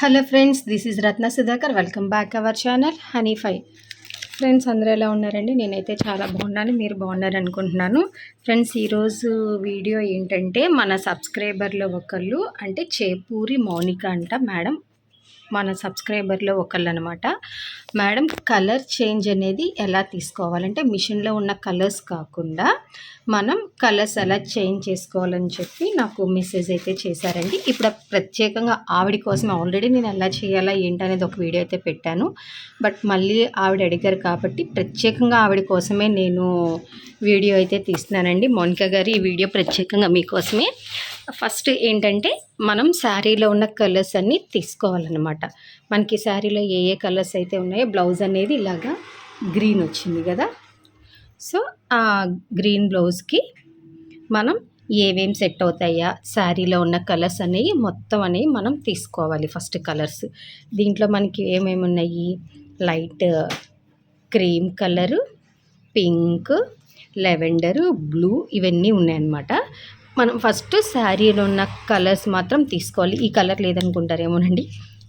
Hello friends this is Ratna Sudhakar. Welcome back our channel honey phi friends అందరూ ఎలా ఉన్నారండి? నేనైతే చాలా బాగున్నాను మీరు బాగున్నారనుకుంటున్నాను. ఫ్రెండ్స్ ఈరోజు వీడియో ఏంటంటే మన సబ్స్క్రైబర్లో ఒకళ్ళు అంటే చేపూరి మౌనిక అంట మేడం. మన సబ్స్క్రైబర్లో ఒకళ్ళు అనమాట మేడం కలర్ చేంజ్ అనేది ఎలా తీసుకోవాలంటే మిషన్లో ఉన్న కలర్స్ కాకుండా మనం కలర్స్ ఎలా చేంజ్ చేసుకోవాలని చెప్పి నాకు మెసేజ్ అయితే చేశారండి. ఇప్పుడు ప్రత్యేకంగా ఆవిడ కోసం ఆల్రెడీ నేను ఎలా చేయాలా ఏంటనేది ఒక వీడియో అయితే పెట్టాను. బట్ మళ్ళీ ఆవిడ అడిగారు కాబట్టి ప్రత్యేకంగా ఆవిడ కోసమే నేను వీడియో అయితే తీస్తున్నానండి. మోనికా గారు ఈ వీడియో ప్రత్యేకంగా మీకోసమే ఫస్ట్ ఏంటంటే మనం శారీలో ఉన్న కలర్స్ అన్నీ తీసుకోవాలన్నమాట. మనకి శారీలో ఏ ఏ కలర్స్ అయితే ఉన్నాయో బ్లౌజ్ అనేది ఇలాగా గ్రీన్ వచ్చింది కదా. సో ఆ గ్రీన్ బ్లౌజ్కి మనం ఏవేం సెట్ అవుతాయా శారీలో ఉన్న కలర్స్ అనేవి మొత్తం అనేవి మనం తీసుకోవాలి ఫస్ట్ కలర్స్. దీంట్లో మనకి ఏమేమి ఉన్నాయి? Light cream colour pink lavender blue ఇవన్నీ ఉన్నాయన్నమాట. మనం ఫస్ట్ శారీలో ఉన్న కలర్స్ మాత్రం తీసుకోవాలి. ఈ కలర్ లేదనుకుంటారేమోనండి?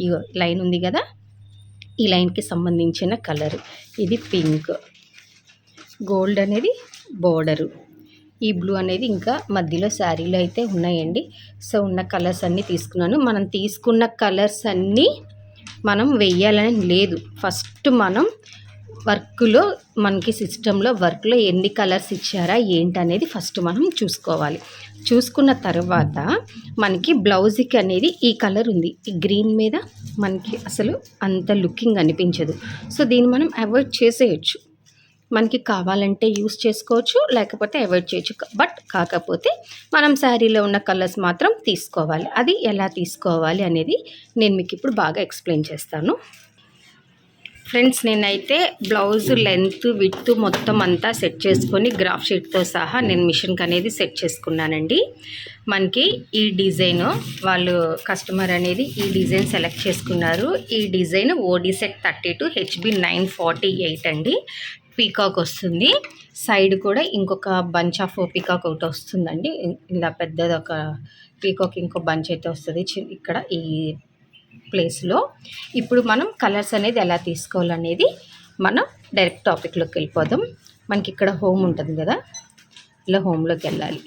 ఈ లైన్ ఉంది కదా? ఈ లైన్కి సంబంధించిన కలర్ ఇది పింక్ గోల్డ్ అనేది బోర్డరు ఈ బ్లూ అనేది ఇంకా మధ్యలో శారీలో అయితే ఉన్నాయండి. సో ఉన్న కలర్స్ అన్నీ తీసుకున్నాను. మనం తీసుకున్న కలర్స్ అన్నీ మనం వెయ్యాలని లేదు. ఫస్ట్ మనం వర్క్లో మనకి సిస్టంలో వర్క్లో ఎన్ని కలర్స్ ఇచ్చారా ఏంటనేది ఫస్ట్ మనం చూసుకోవాలి. చూసుకున్న తర్వాత మనకి బ్లౌజ్కి అనేది ఈ కలర్ ఉంది. ఈ గ్రీన్ మీద మనకి అసలు అంత లుకింగ్ అనిపించదు. సో దీన్ని మనం అవాయిడ్ చేసేయచ్చు. మనకి కావాలంటే యూస్ చేసుకోవచ్చు లేకపోతే అవాయిడ్ చేయొచ్చు. బట్ కాకపోతే మనం శారీలో ఉన్న కలర్స్ మాత్రం తీసుకోవాలి. అది ఎలా తీసుకోవాలి అనేది నేను మీకు ఇప్పుడు బాగా ఎక్స్ప్లెయిన్ చేస్తాను. ఫ్రెండ్స్ నేనైతే బ్లౌజ్ లెంత్ విత్ మొత్తం అంతా సెట్ చేసుకొని గ్రాఫ్ షీట్తో సహా నేను మిషన్కి అనేది సెట్ చేసుకున్నానండి. మనకి ఈ డిజైన్ వాళ్ళు కస్టమర్ అనేది ఈ డిజైన్ సెలెక్ట్ చేసుకున్నారు. ఈ design OD set thirty two HB nine forty eight అండి. పీకాక్ వస్తుంది. సైడ్ కూడా ఇంకొక బంచ్ ఆఫ్ పీకాక్ ఒకటి వస్తుందండి. ఇలా పెద్దది ఒక పీకాక్ ఇంకో బంచ్ అయితే వస్తుంది. ఇక్కడ ఈ ప్లేస్లో ఇప్పుడు మనం కలర్స్ అనేది ఎలా తీసుకోవాలనేది మనం డైరెక్ట్ టాపిక్లోకి వెళ్ళిపోదాం. మనకి ఇక్కడ హోమ్ ఉంటుంది కదా? ఇలా హోమ్లోకి వెళ్ళాలి.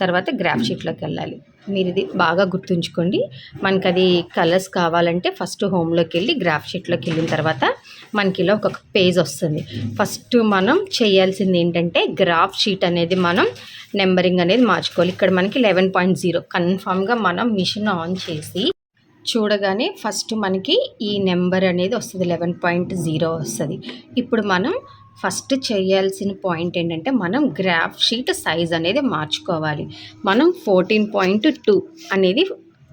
తర్వాత గ్రాఫ్ షీట్లోకి వెళ్ళాలి. మీరు ఇది బాగా గుర్తుంచుకోండి. మనకి అది కలర్స్ కావాలంటే ఫస్ట్ హోమ్లోకి వెళ్ళి గ్రాఫ్ షీట్లోకి వెళ్ళిన తర్వాత మనకి ఇలా ఒక పేజ్ వస్తుంది. ఫస్ట్ మనం చేయాల్సింది ఏంటంటే గ్రాఫ్ షీట్ అనేది మనం నెంబరింగ్ అనేది మార్చుకోవాలి. ఇక్కడ మనకి లెవెన్ పాయింట్ జీరో కన్ఫామ్గా మనం మిషన్ ఆన్ చేసి చూడగానే ఫస్ట్ మనకి ఈ నెంబర్ అనేది వస్తుంది లెవెన్ పాయింట్ జీరో వస్తుంది. ఇప్పుడు మనం ఫస్ట్ చేయాల్సిన పాయింట్ ఏంటంటే మనం గ్రాఫ్ షీట్ సైజ్ అనేది మార్చుకోవాలి. మనం ఫోర్టీన్ పాయింట్ టూ అనేది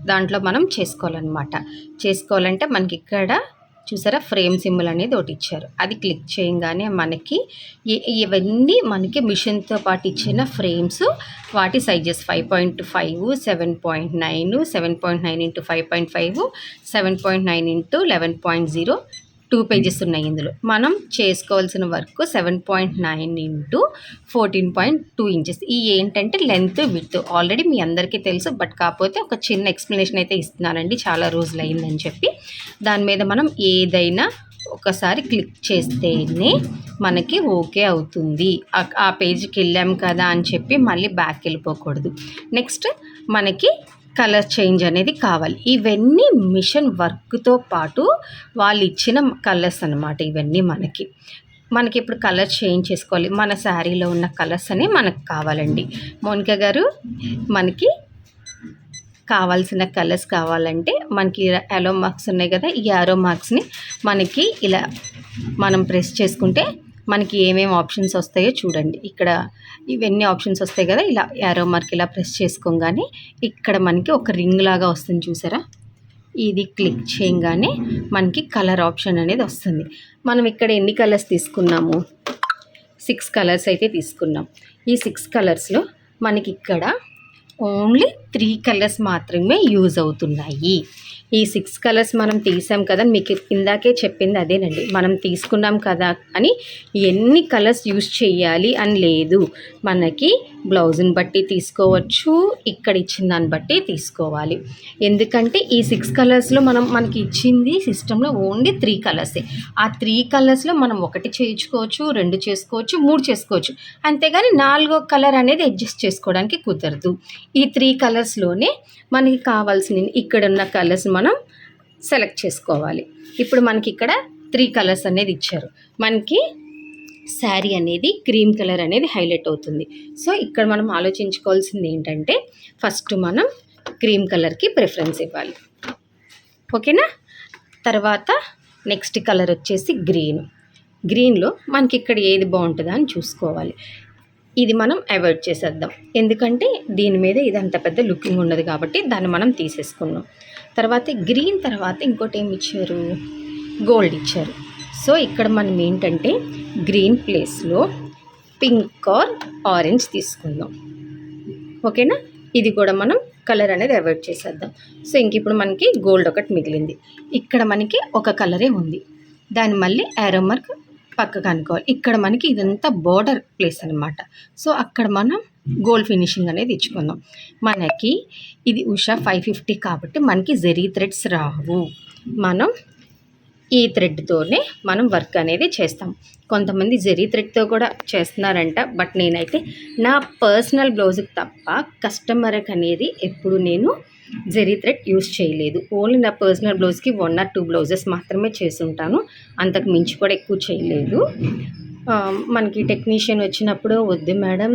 దాంట్లో మనం చేసుకోవాలన్నమాట. చేసుకోవాలంటే మనకి ఇక్కడ చూసారా? ఫ్రేమ్ సింబల్ అనేది ఒకటి ఇచ్చారు. అది క్లిక్ చేయగానే మనకి ఇవన్నీ మనకి మిషన్తో పాటు ఇచ్చిన ఫ్రేమ్స్ వాటి sizes five point five seven point nine seven point nine into five point five seven point nine into eleven point zero two pages ఉన్నాయి ఇందులో. మనం చేసుకోవాల్సిన work seven point nine into fourteen point two inches. ఈ ఏంటంటే length with already మీ అందరికీ తెలుసు but కాకపోతే ఒక చిన్న ఎక్స్ప్లెనేషన్ అయితే ఇస్తున్నానండి. చాలా రోజులు అయిందని చెప్పి. దాని మీద మనం ఏదైనా ఒకసారి క్లిక్ చేస్తేనే మనకి ఓకే అవుతుంది. ఆ పేజీకి వెళ్ళాం కదా అని చెప్పి మళ్ళీ బ్యాక్ వెళ్ళిపోకూడదు. నెక్స్ట్ మనకి కలర్ చేంజ్ అనేది కావాలి. ఇవన్నీ మిషన్ వర్క్తో పాటు వాళ్ళు ఇచ్చిన కలర్స్ అనమాట ఇవన్నీ మనకి. మనకి ఇప్పుడు కలర్ చేంజ్ చేసుకోవాలి. మన శారీలో ఉన్న కలర్స్ అని మనకు కావాలండి. మోనిక గారు మనకి కావాల్సిన కలర్స్ కావాలంటే మనకి ఎలో మార్క్స్ ఉన్నాయి కదా ఈ యారో మార్క్స్ని మనకి ఇలా మనం ప్రెస్ చేసుకుంటే మనకి ఏమేమి ఆప్షన్స్ వస్తాయో చూడండి. ఇక్కడ ఇవన్నీ ఆప్షన్స్ వస్తాయి కదా ఇలా యారో మార్క్ ఇలా ప్రెస్ చేసుకోగానే ఇక్కడ మనకి ఒక రింగ్ లాగా వస్తుంది చూసారా? ఇది క్లిక్ చేయగానే మనకి కలర్ ఆప్షన్ అనేది వస్తుంది. మనం ఇక్కడ ఎన్ని కలర్స్ తీసుకున్నాము? సిక్స్ కలర్స్ అయితే తీసుకున్నాం. ఈ సిక్స్ కలర్స్లో మనకి ఇక్కడ ఓన్లీ త్రీ కలర్స్ మాత్రమే యూజ్ అవుతున్నాయి. ఈ సిక్స్ కలర్స్ మనం తీసాం కదా మీకు ఇందాకే చెప్పింది అదేనండి. మనం తీసుకున్నాం కదా అని ఎన్ని కలర్స్ యూస్ చేయాలి అని లేదు. మనకి బ్లౌజ్ని బట్టి తీసుకోవచ్చు ఇక్కడ ఇచ్చిన దాన్ని బట్టి తీసుకోవాలి. ఎందుకంటే ఈ సిక్స్ కలర్స్లో మనం మనకి ఇచ్చింది సిస్టంలో ఓన్లీ త్రీ కలర్సే. ఆ త్రీ కలర్స్లో మనం ఒకటి చేయించుకోవచ్చు రెండు చేసుకోవచ్చు మూడు చేసుకోవచ్చు. అంతేగాని నాలుగో కలర్ అనేది అడ్జస్ట్ చేసుకోవడానికి కుదరదు. ఈ త్రీ కలర్స్లోనే మనకి కావాల్సిన ఇక్కడ ఉన్న కలర్స్ మనం మనం సెలెక్ట్ చేసుకోవాలి. ఇప్పుడు మనకి ఇక్కడ త్రీ కలర్స్ అనేది ఇచ్చారు. మనకి శారీ అనేది క్రీమ్ కలర్ అనేది హైలైట్ అవుతుంది. సో ఇక్కడ మనం ఆలోచించుకోవాల్సింది ఏంటంటే ఫస్ట్ మనం క్రీమ్ కలర్కి ప్రిఫరెన్స్ ఇవ్వాలి. ఓకేనా? తర్వాత నెక్స్ట్ కలర్ వచ్చేసి గ్రీన్. గ్రీన్లో మనకి ఇక్కడ ఏది బాగుంటుందా అని చూసుకోవాలి. ఇది మనం అవాయిడ్ చేసేద్దాం. ఎందుకంటే దీని మీద ఇది అంత పెద్ద లుకింగ్ ఉండదు కాబట్టి దాన్ని మనం తీసేసుకున్నాం. తర్వాత గ్రీన్ తర్వాత ఇంకోటి ఏమి ఇచ్చారు? గోల్డ్ ఇచ్చారు. సో ఇక్కడ మనం ఏంటంటే గ్రీన్ ప్లేస్లో పింక్ ఆర్ ఆరెంజ్ తీసుకుందాం. ఓకేనా? ఇది కూడా మనం కలర్ అనేది అవాయిడ్ చేసేద్దాం. సో ఇంక ఇప్పుడు మనకి గోల్డ్ ఒకటి మిగిలింది. ఇక్కడ మనకి ఒక కలరే ఉంది. దాన్ని మళ్ళీ యారో మార్క్ పక్కకు అనుకోవాలి ఇక్కడ మనకి ఇదంతా బోర్డర్ ప్లేస్ అనమాట సో అక్కడ మనం గోల్డ్ ఫినిషింగ్ అనేది ఇచ్చుకుందాం మనకి ఇది ఉషా ఫైవ్ ఫిఫ్టీ కాబట్టి మనకి జెరీ థ్రెడ్స్ రావు. మనం ఈ థ్రెడ్తోనే మనం వర్క్ అనేది చేస్తాం. కొంతమంది జెరీ థ్రెడ్తో కూడా చేస్తున్నారంట బట్ నేనైతే నా పర్సనల్ బ్లౌజ్కి తప్ప కస్టమర్కి అనేది ఎప్పుడు నేను జెరీ థ్రెడ్ యూస్ చేయలేదు. ఓన్లీ నా పర్సనల్ బ్లౌజ్కి వన్ ఆర్ టూ బ్లౌజెస్ మాత్రమే చేసుంటాను అంతకు మించి కూడా ఎక్కువ చేయలేదు. మనకి టెక్నీషియన్ వచ్చినప్పుడు వద్దు మేడం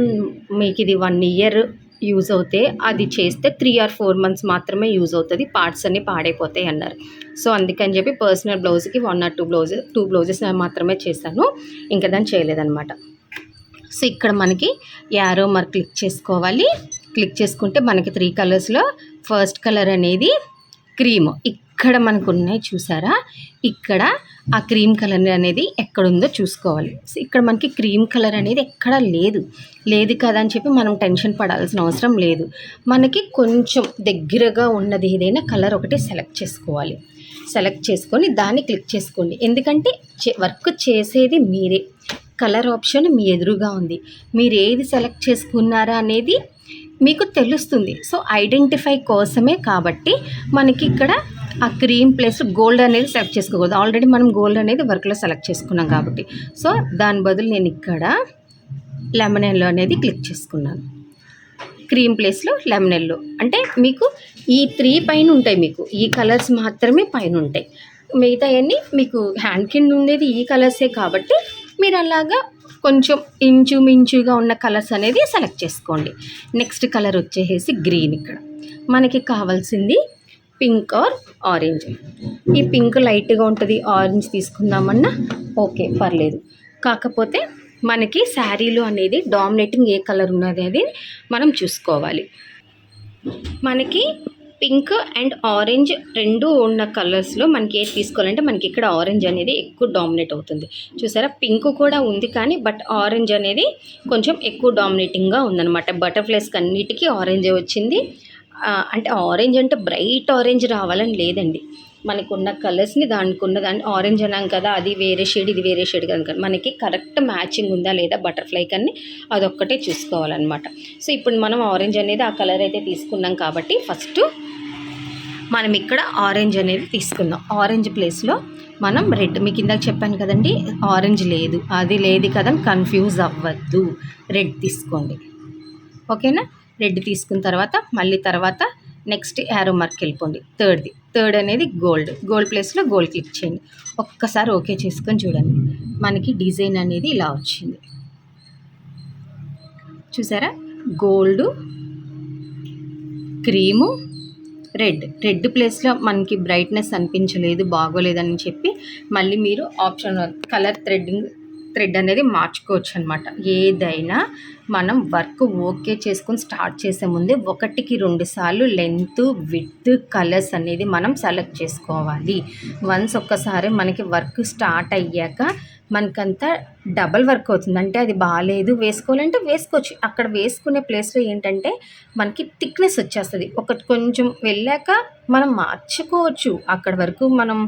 మీకు ఇది వన్ ఇయర్ యూజ్ అవుతే అది చేస్తే త్రీ ఆర్ ఫోర్ మంత్స్ మాత్రమే యూజ్ అవుతుంది పార్ట్స్ అన్నీ పాడైపోతాయి అన్నారు. సో అందుకని చెప్పి పర్సనల్ బ్లౌజ్కి one or two blouses two blouses మాత్రమే చేశాను. ఇంకా దాన్ని చేయలేదన్నమాట. సో ఇక్కడ మనకి యారో మార్క్ క్లిక్ చేసుకోవాలి. క్లిక్ చేసుకుంటే మనకి త్రీ కలర్స్లో ఫస్ట్ కలర్ అనేది క్రీమ్. ఇక్కడ మనకు ఉన్నాయి చూసారా? ఇక్కడ ఆ క్రీమ్ కలర్ అనేది ఎక్కడుందో చూసుకోవాలి. సో ఇక్కడ మనకి క్రీమ్ కలర్ అనేది ఎక్కడ లేదు. లేదు కదా అని చెప్పి మనం టెన్షన్ పడాల్సిన అవసరం లేదు. మనకి కొంచెం దగ్గరగా ఉన్నది ఏదైనా కలర్ ఒకటి సెలెక్ట్ చేసుకోవాలి. సెలెక్ట్ చేసుకొని దాన్ని క్లిక్ చేసుకోండి. ఎందుకంటే చే- వర్క్ చేసేది మీరే. కలర్ ఆప్షన్ మీ ఎదురుగా ఉంది. మీరు ఏది సెలెక్ట్ చేసుకున్నారా అనేది మీకు తెలుస్తుంది. సో ఐడెంటిఫై కోసమే కాబట్టి మనకి ఇక్కడ ఆ క్రీమ్ ప్లస్ గోల్డ్ అనేది సెలెక్ట్ చేసుకోకూడదు. ఆల్రెడీ మనం గోల్డ్ అనేది వర్క్లో సెలెక్ట్ చేసుకున్నాం కాబట్టి. సో దాని బదులు నేను ఇక్కడ లెమన్ ఎల్లో అనేది క్లిక్ చేసుకున్నాను. క్రీమ్ ప్లేస్లో లెమన్ ఎల్లో. అంటే మీకు ఈ త్రీ పైన ఉంటాయి మీకు. ఈ కలర్స్ మాత్రమే పైన ఉంటాయి. మిగతా అన్నీ మీకు హ్యాండ్ కింద ఉండేది ఈ కలర్సే కాబట్టి మీరు అలాగా కొంచెం ఇంచుమించుగా ఉన్న కలర్స్ అనేది సెలెక్ట్ చేసుకోండి. నెక్స్ట్ కలర్ వచ్చేసి గ్రీన్ ఇక్కడ. మనకి కావాల్సింది పింక్ ఆర్ ఆరెంజ్. ఈ పింక్ లైట్గా ఉంటుంది ఆరెంజ్ తీసుకుందామన్నా ఓకే పర్లేదు. కాకపోతే మనకి శారీలు అనేది డామినేటింగ్ ఏ కలర్ ఉన్నది అనేది మనం చూసుకోవాలి. మనకి పింక్ అండ్ ఆరెంజ్ రెండు ఉన్న కలర్స్లో మనకి ఏది తీసుకోవాలంటే మనకి ఇక్కడ ఆరెంజ్ అనేది ఎక్కువ డామినేట్ అవుతుంది. చూసారా? పింక్ కూడా ఉంది కానీ బట్ ఆరెంజ్ అనేది కొంచెం ఎక్కువ డామినేటింగ్గా ఉందన్నమాట. బటర్ఫ్లైస్కి అన్నిటికీ ఆరెంజే వచ్చింది. అంటే ఆరెంజ్ అంటే బ్రైట్ ఆరెంజ్ రావాలని లేదండి. మనకున్న కలర్స్ని దానికి ఉన్న దాన్ని ఆరెంజ్ అన్నాం కదా అది వేరే షేడ్ ఇది వేరే షేడ్ కనుక మనకి కరెక్ట్ మ్యాచింగ్ ఉందా లేదా బటర్ఫ్లై కన్నీ అదొక్కటే చూసుకోవాలన్నమాట. సో ఇప్పుడు మనం ఆరెంజ్ అనేది ఆ కలర్ అయితే తీసుకున్నాం కాబట్టి ఫస్ట్ మనం ఇక్కడ ఆరెంజ్ అనేది తీసుకుందాం. ఆరెంజ్ ప్లేస్లో మనం రెడ్ మీకు ఇందాక చెప్పాను కదండి ఆరెంజ్ లేదు అది లేదు కదా కన్ఫ్యూజ్ అవ్వద్దు. రెడ్ తీసుకోండి. ఓకేనా రెడ్ తీసుకున్న తర్వాత మళ్ళీ తర్వాత నెక్స్ట్ యారో మార్క్ వెళ్ళిపోండి. థర్డ్ది. థర్డ్ అనేది గోల్డ్. గోల్డ్ ప్లేస్లో గోల్డ్ క్లిక్ చేయండి. ఒక్కసారి ఓకే చేసుకొని చూడండి. మనకి డిజైన్ అనేది ఇలా వచ్చింది. చూసారా? Gold cream red. రెడ్ ప్లేస్లో మనకి బ్రైట్నెస్ అనిపించలేదు బాగోలేదని చెప్పి మళ్ళీ మీరు ఆప్షన్ కలర్ థ్రెడ్డింగ్ థ్రెడ్ అనేది మార్చుకోవచ్చు అనమాట ఏదైనా మనం వర్క్ ఓకే చేసుకొని స్టార్ట్ చేసే ముందే ఒకటికి రెండు సార్లు లెంత్ విత్ కలర్స్ అనేది మనం సెలెక్ట్ చేసుకోవాలి. వన్స్ ఒక్కసారి మనకి వర్క్ స్టార్ట్ అయ్యాక మనకంతా డబల్ వర్క్ అవుతుంది. అంటే అది బాగాలేదు వేసుకోవాలంటే వేసుకోవచ్చు. అక్కడ వేసుకునే ప్లేస్లో ఏంటంటే మనకి థిక్నెస్ వచ్చేస్తుంది. ఒక కొంచెం వెళ్ళాక మనం మార్చుకోవచ్చు. అక్కడ వరకు మనం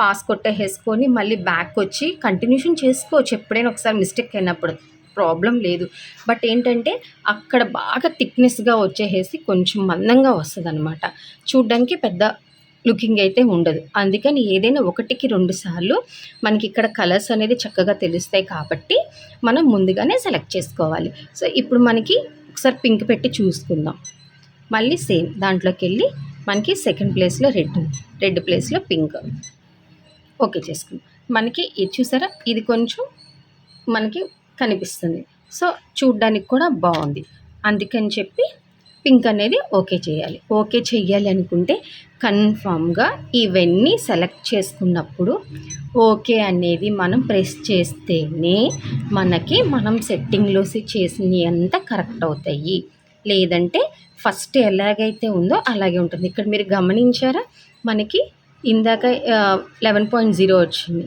పాస్ కొట్టేసుకొని మళ్ళీ బ్యాక్ వచ్చి కంటిన్యూషన్ చేసుకోవచ్చు. ఎప్పుడైనా ఒకసారి మిస్టేక్ అయినప్పుడు ప్రాబ్లం లేదు. బట్ ఏంటంటే అక్కడ బాగా థిక్నెస్గా వచ్చేసేసి కొంచెం మందంగా వస్తుంది అనమాట చూడ్డానికి పెద్ద లుకింగ్ అయితే ఉండదు. అందుకని ఏదైనా ఒకటికి రెండు సార్లు మనకి ఇక్కడ కలర్స్ అనేది చక్కగా తెలుస్తాయి కాబట్టి మనం ముందుగానే సెలెక్ట్ చేసుకోవాలి. సో ఇప్పుడు మనకి ఒకసారి పింక్ పెట్టి చూసుకుందాం. మళ్ళీ సేమ్ దాంట్లోకి వెళ్ళి మనకి సెకండ్ ప్లేస్లో రెడ్ రెడ్ ప్లేస్లో పింక్. ఓకే చేసుకుందాం. మనకి ఇది చూసారా? ఇది కొంచెం మనకి కనిపిస్తుంది. సో చూడ్డానికి కూడా బాగుంది. అందుకని చెప్పి పింక్ అనేది ఓకే చేయాలి. ఓకే చేయాలి అనుకుంటే కన్ఫామ్గా ఇవన్నీ సెలెక్ట్ చేసుకున్నప్పుడు ఓకే అనేది మనం ప్రెస్ చేస్తేనే మనకి మనం సెట్టింగ్లో చేసినవి అంతా కరెక్ట్ అవుతాయి. లేదంటే ఫస్ట్ ఎలాగైతే ఉందో అలాగే ఉంటుంది. ఇక్కడ మీరు గమనించారా? మనకి ఇందాక లెవెన్ పాయింట్ జీరో వచ్చింది.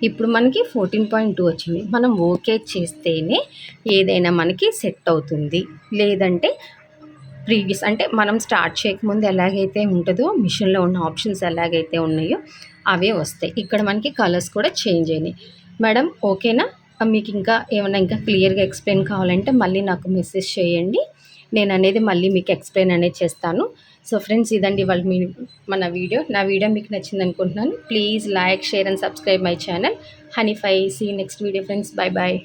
ఇప్పుడు మనకి ఫోర్టీన్ పాయింట్ టూ వచ్చింది. మనం ఓకే చేస్తేనే ఏదైనా మనకి సెట్ అవుతుంది. లేదంటే ప్రీవియస్ అంటే మనం స్టార్ట్ చేయకముందు ఎలాగైతే ఉంటుందో మిషన్లో ఉన్న ఆప్షన్స్ ఎలాగైతే ఉన్నాయో అవే వస్తాయి. ఇక్కడ మనకి కలర్స్ కూడా చేంజ్ అయినాయి. మేడం ఓకేనా? మీకు ఇంకా ఏమైనా ఇంకా క్లియర్గా ఎక్స్ప్లెయిన్ కావాలంటే మళ్ళీ నాకు మెసేజ్ చేయండి. నేను అనేది మళ్ళీ మీకు ఎక్స్ప్లెయిన్ అనేది చేస్తాను. సో ఫ్రెండ్స్ ఇదండి వాళ్ళు మీ మన వీడియో. నా వీడియో మీకు నచ్చింది అనుకుంటున్నాను. Please like share and subscribe my channel. హనీఫై see next video friends. Bye bye